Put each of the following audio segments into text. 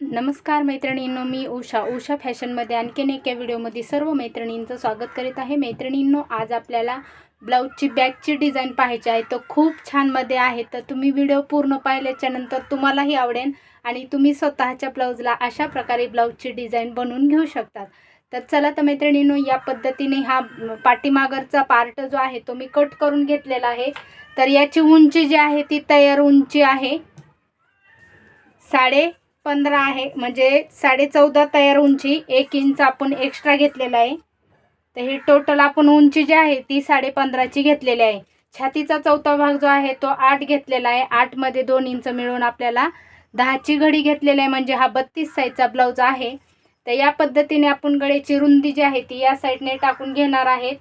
नमस्कार मैत्रिणींनो मी उषा. उषा फॅशनमध्ये आणखीन एका व्हिडिओमध्ये सर्व मैत्रिणींचं स्वागत करीत आहे. मैत्रिणींनो आज आपल्याला ब्लाऊजची बॅगची डिझाईन पाहायची आहे. तर खूप छानमध्ये आहे. तर तुम्ही व्हिडिओ पूर्ण पाहिल्याच्यानंतर तुम्हालाही आवडेल आणि तुम्ही स्वतःच्या ब्लाऊजला अशा प्रकारे ब्लाऊजची डिझाईन बनवून घेऊ शकतात. तर चला तर मैत्रिणींनो या पद्धतीने हा पाठीमागरचा पार्ट जो आहे तो मी कट करून घेतलेला आहे. तर याची उंची जी आहे ती तयार उंची आहे. साडे पंधरा आहे. म्हणजे साडे चौदा तयार उंची एक इंच आपण एक्स्ट्रा घेतलेला आहे. तर ही टोटल आपण उंची जी आहे ती साडे पंधराची घेतलेली आहे. छातीचा चौथा भाग जो आहे तो आठ घेतलेला आहे. आठमध्ये दोन इंच मिळून आपल्याला दहाची घडी घेतलेली आहे. म्हणजे हा बत्तीस साईजचा ब्लाऊज आहे. तर या पद्धतीने आपण गळ्याची रुंदी जी आहे ती या साईडने टाकून घेणार आहेत.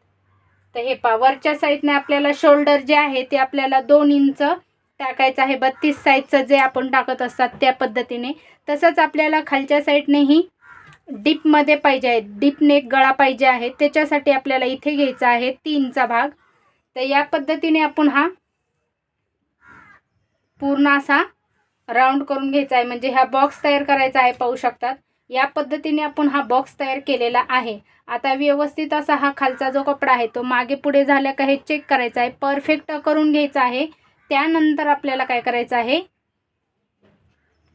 तर हे पा वरच्या साईडने आपल्याला शोल्डर जे आहे ते आपल्याला दोन इंच टाकायचं आहे. बत्तीस साईजचं जे आपण टाकत असतात त्या पद्धतीने. तसंच आपल्याला खालच्या साईडनेही डीपमध्ये पाहिजे आहे. डीपने एक गळा पाहिजे आहे. त्याच्यासाठी आपल्याला इथे घ्यायचा आहे तीनचा भाग. तर या पद्धतीने आपण हा पूर्ण असा राऊंड करून घ्यायचा आहे. म्हणजे हा बॉक्स तयार करायचा आहे पाहू शकतात. या पद्धतीने आपण हा बॉक्स तयार केलेला आहे. आता व्यवस्थित असा हा खालचा जो कपडा आहे तो मागे पुढे झाल्या का हे चेक करायचा आहे. परफेक्ट करून घ्यायचा आहे. त्यानंतर आपल्याला काय करायचं आहे?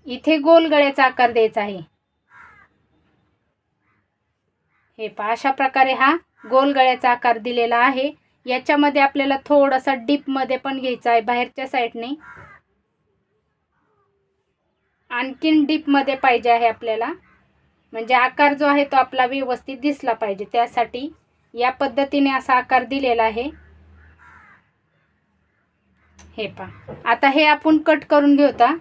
इथे गोल गळ्याचा आकार द्यायचा आहे. हे पहा अशा प्रकारे हा गोल गळ्याचा आकार दिलेला आहे. याच्यामध्ये आपल्याला थोडासा डीपमध्ये पण घ्यायचा आहे बाहेरच्या साईडने आणखीन डीपमध्ये पाहिजे आहे आपल्याला. म्हणजे आकार जो आहे तो आपला व्यवस्थित दिसला पाहिजे. त्यासाठी या पद्धतीने असा आकार दिलेला आहे. हे पहा. आता हे आपण कट करून घेऊता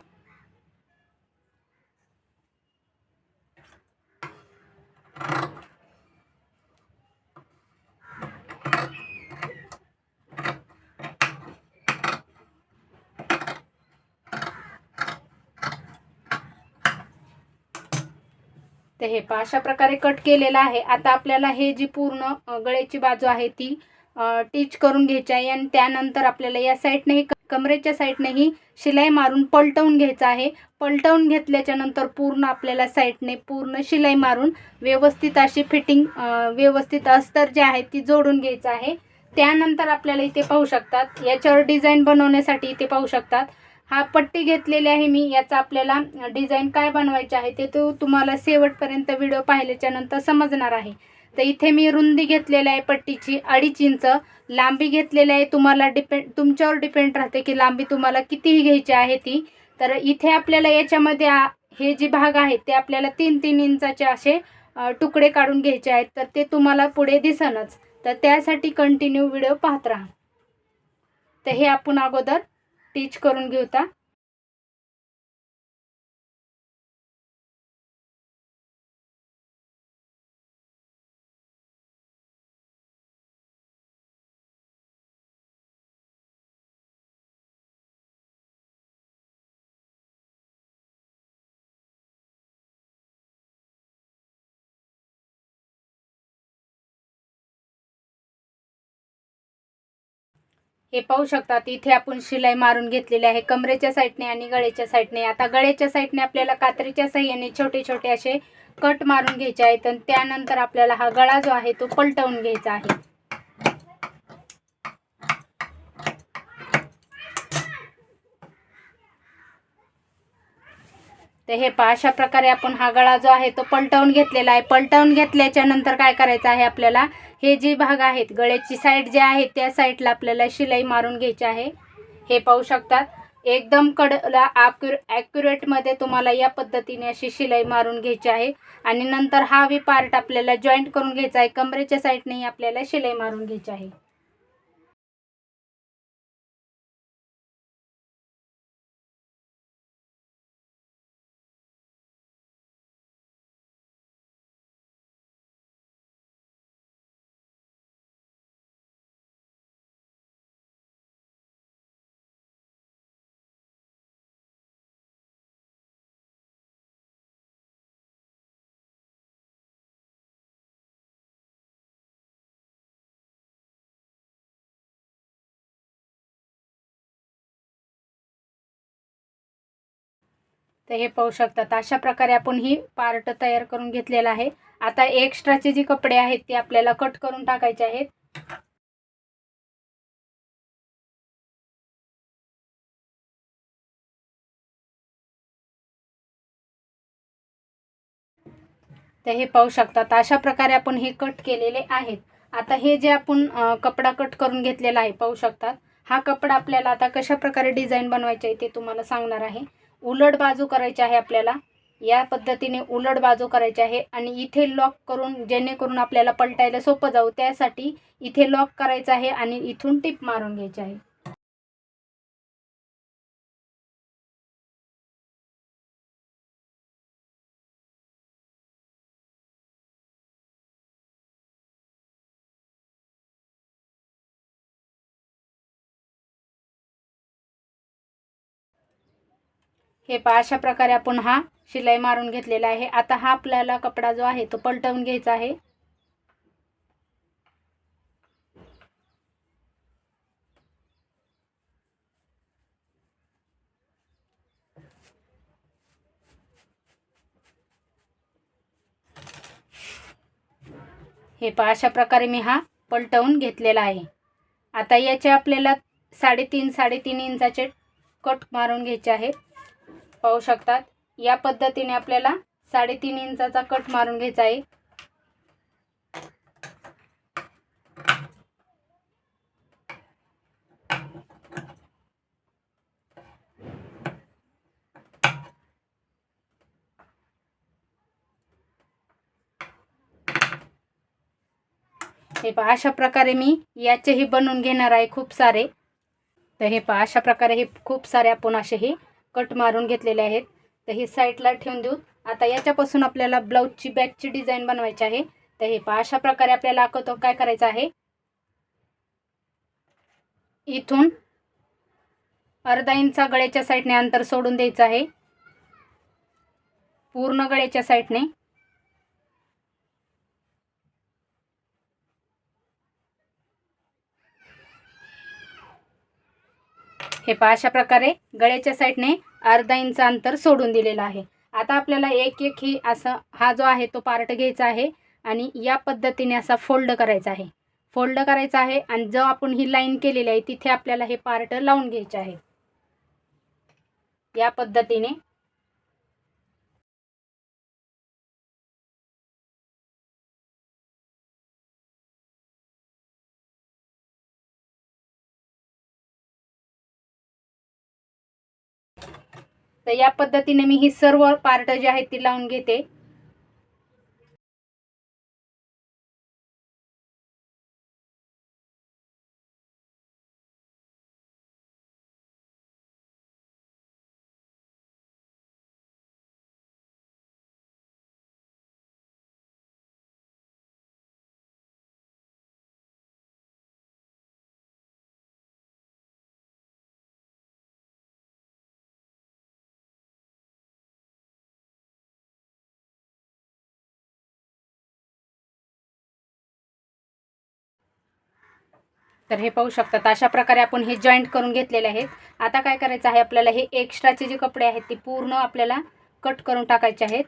तर हे पहा अशा प्रकारे कट केलेलं आहे. आता आपल्याला हे जी पूर्ण गळ्याची बाजू आहे ती टीच करून घ्यायची आहे आणि त्यानंतर आपल्याला या साईडने कमरेच्या साईडनेही शिलाई मारून पलटवून घ्यायचं आहे. पलटवून घेतल्याच्यानंतर पूर्ण आपल्याला साईडने पूर्ण शिलाई मारून व्यवस्थित अशी फिटिंग व्यवस्थित अस्तर जे आहे ती जोडून घ्यायचं आहे. त्यानंतर आपल्याला इथे पाहू शकतात याच्यावर डिझाईन बनवण्यासाठी इथे पाहू शकतात. हा पट्टी घेतलेली आहे मी याचा आपल्याला डिझाईन काय बनवायचे आहे ते तो तुम्हाला शेवटपर्यंत व्हिडिओ पाहिल्याच्यानंतर समजणार आहे. तर इथे मी रुंदी घेतलेली आहे पट्टीची अडीच इंच. लांबी घेतलेली आहे तुम्हाला डिपेंड तुमच्यावर डिपेंड राहते की लांबी तुम्हाला कितीही घ्यायची आहे ती. तर इथे आपल्याला याच्यामध्ये हे जे भाग आहेत ते आपल्याला तीन तीन इंचाचे असे तुकडे काढून घ्यायचे आहेत. तर ते तुम्हाला पुढे दिसनच. तर त्यासाठी कंटिन्यू व्हिडिओ पाहत राहा. तर हे आपण अगोदर टीच करून घेऊता हे पाहू शकतात इथे आपण शिलाई मारून घेतलेली आहे. कमरेच्या साईडने आणि गळ्याच्या साईडने. आता गळ्याच्या साईडने आपल्याला कात्रीच्या साह्याने छोटे छोटे असे कट मारून घ्यायचे आहेत. आणि त्यानंतर आपल्याला हा गळा जो आहे तो पलटवून घ्यायचा आहे. तर हे पहा अशा प्रकारे आपण हा गळा जो आहे तो पलटवून घेतलेला आहे. पलटवून घेतल्याच्या नंतर काय करायचं आहे आपल्याला? हे जे भाग आहेत गळ्याची साईड जे आहे त्या साईडला आपल्याला शिलाई मारून घ्यायची आहे. हे पाहू शकतात. एकदम कडला ॲक्युर ॲक्युरेटमध्ये तुम्हाला या पद्धतीने अशी शिलाई मारून घ्यायची आहे. आणि नंतर हा वी पार्ट आपल्याला जॉईंट करून घ्यायचा आहे. कमरेच्या साईडनेही आपल्याला शिलाई मारून घ्यायची आहे. तर हे पाहू शकतात. अशा प्रकारे आपण ही पार्ट तयार करून घेतलेला आहे. आता एक्स्ट्राचे जे कपडे आहेत ते आपल्याला कट करून टाकायचे आहेत. तर हे पाहू शकतात. अशा प्रकारे आपण हे कट केलेले आहेत. आता हे जे आपण कपडा कट करून घेतलेला आहे पाहू शकतात. हा कपडा आपल्याला आता कशा प्रकारे डिझाईन बनवायचे आहे ते तुम्हाला सांगणार आहे. उलट बाजू करायची आहे आपल्याला. या पद्धतीने उलट बाजू करायची आहे आणि इथे लॉक करून जेणेकरून आपल्याला पलटायला सोपं जाऊ त्यासाठी इथे लॉक करायचं आहे आणि इथून टिप मारून घ्यायची आहे. हे पहा अशा प्रकारे आपण हा शिलाई मारून घेतलेला आहे. आता हा आपल्याला कपडा जो आहे तो पलटवून घ्यायचा आहे. हे पहा अशा प्रकारे मी हा पलटवून घेतलेला आहे. आता याचे आपल्याला साडेतीन साडेतीन इंचाचे कट मारून घ्यायचे आहेत. पाहू शकतात. या पद्धतीने आपल्याला साडेतीन इंचाचा कट मारून घ्यायचा आहे. हे पहा अशा प्रकारे मी याचेही बनवून घेणार आहे खूप सारे. तर हे पहा अशा प्रकारे हे खूप सारे आपण असे हे कट मारून घेतलेले आहेत. तर हे साईडला ठेवून देऊ. आता याच्यापासून आपल्याला ब्लाऊजची बॅकची डिझाईन बनवायची आहे. तर हे पहा अशा प्रकारे आपल्याला आखतो. काय करायचं आहे? इथून अर्धा इंचा गळ्याच्या साईडने अंतर सोडून द्यायचं आहे. पूर्ण गळ्याच्या साईडने हे पहा अशा प्रकारे गळ्याच्या साईडने अर्धा इंच अंतर सोडून दिलेलं आहे. आता आपल्याला एक एक ही असं हा जो आहे तो पार्ट घ्यायचा आहे आणि या पद्धतीने असा फोल्ड करायचा आहे. फोल्ड करायचा आहे आणि जो आपण ही लाईन केलेली आहे तिथे आपल्याला हे पार्ट लावून घ्यायचे आहे. या पद्धतीने तर या पद्धतीने मी ही सर्व पार्ट जी आहेत ती लावून घेते. तर हे पाहू शकतात. अशा प्रकारे आपण हे जॉईंट करून घेतलेले आहेत. आता काय करायचं आहे? आपल्याला हे एक्स्ट्राचे जे कपडे आहेत ते पूर्ण आपल्याला कट करून टाकायचे आहेत.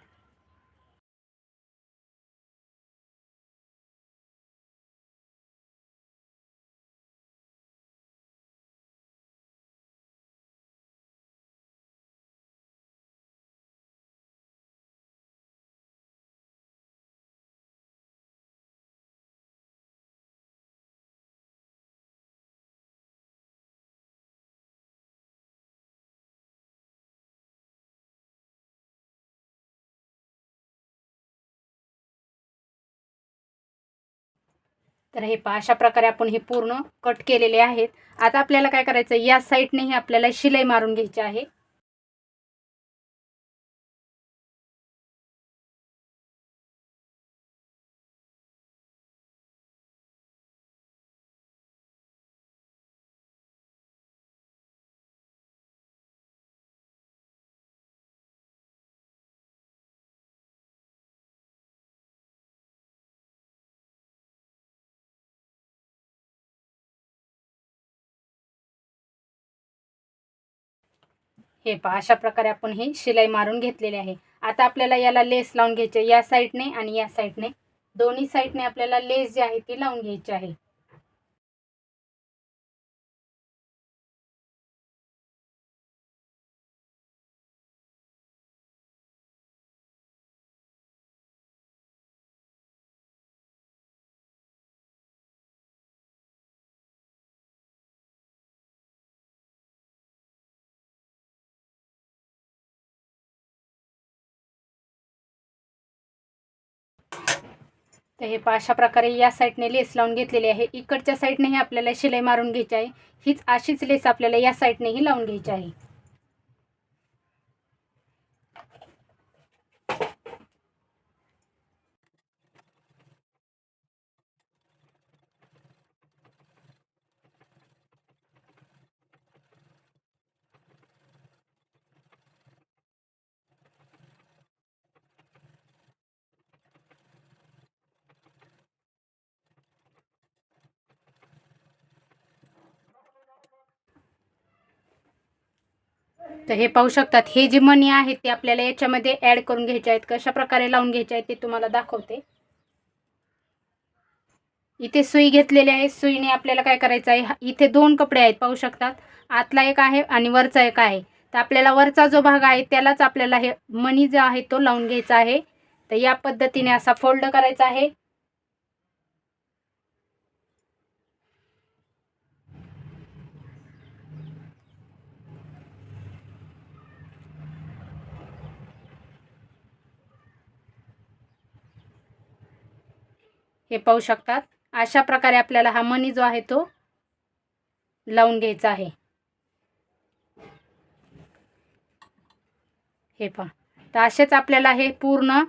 तर हे पहा अशा प्रकारे आपण हे पूर्ण कट केलेले आहेत. आता आपल्याला काय करायचं या साईडनेही आपल्याला शिलाई मारून घ्यायची आहे. हे पहा अशा प्रकारे आपण ही शिलाई मारून घेतलेली आहे. आता आपल्याला याला लेस लावून घ्यायचे या साईडने आणि या साईडने दोन्ही साईडने आपल्याला लेस जी आहे ती लावून घ्यायची आहे. तर हे पा अशा प्रकारे या साईडने लेस लावून घेतलेली आहे. इकडच्या साईडनेही आपल्याला शिलाई मारून घ्यायची आहे. हीच अशीच लेस आपल्याला या साईडनेही लावून घ्यायची आहे. तर हे पाहू शकतात. हे जे मणी आहेत ते आपल्याला याच्यामध्ये ॲड करून घ्यायचे आहेत. कशा प्रकारे लावून घ्यायचे आहेत ते तुम्हाला दाखवते. इथे सुई घेतलेली आहे. सुईने आपल्याला काय करायचं आहे? हा- इथे दोन कपडे आहेत. पाहू शकतात. आतला एक आहे आणि वरचा एक आहे. तर आपल्याला वरचा जो भाग आहे त्यालाच आपल्याला हे मणी जो आहे तो लावून घ्यायचा आहे. तर या पद्धतीने असा फोल्ड करायचा आहे. हे पाहू शकतात. अशा प्रकारे आपल्याला हा मणी जो आहे तो लावून घ्यायचा आहे. हे पहा. तर असेच आपल्याला हे पूर्ण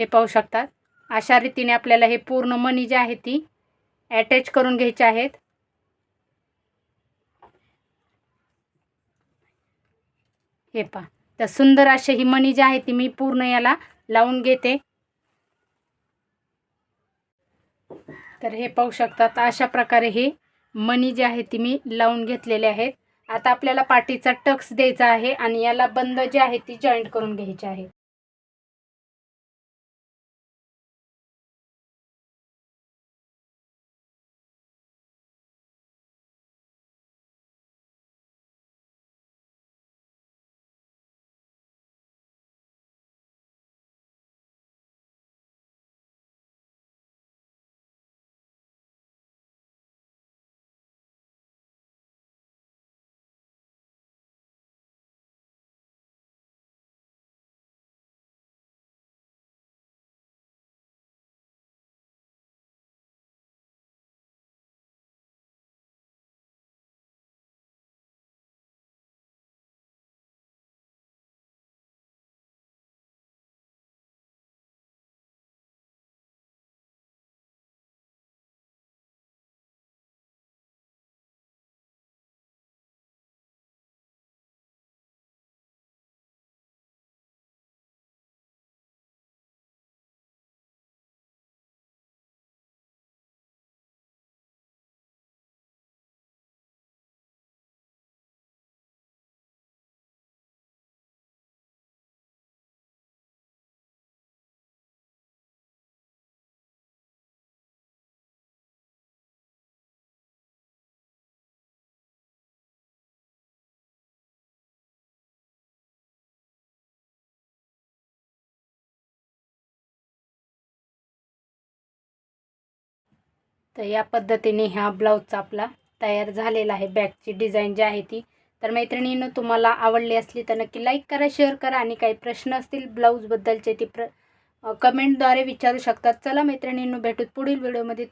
हे पाहू शकतात. अशा रीतीने आपल्याला हे पूर्ण मणी जी आहे ती अटॅच करून घ्यायची आहेत. हे पहा. तर सुंदर असे ही मणी जी आहे ती मी पूर्ण याला लावून घेते. तर हे पाहू शकतात अशा प्रकारे हे मणी जे आहे ती मी लावून घेतलेले आहेत. आता आपल्याला पाठीचा टक्स द्यायचा आहे आणि याला बंद जी आहे ती जॉईंट करून घ्यायची आहे. तर या पद्धतीने ह्या ब्लाऊजचा आपला तयार झालेला आहे. बॅगची डिझाईन जी आहे ती. तर मैत्रिणीनं तुम्हाला आवडली असली तर नक्की लाईक करा शेअर करा आणि काही प्रश्न असतील ब्लाऊजबद्दलचे ती प्र कमेंटद्वारे विचारू शकतात. चला मैत्रिणींनो भेटूत पुढील व्हिडिओमध्ये.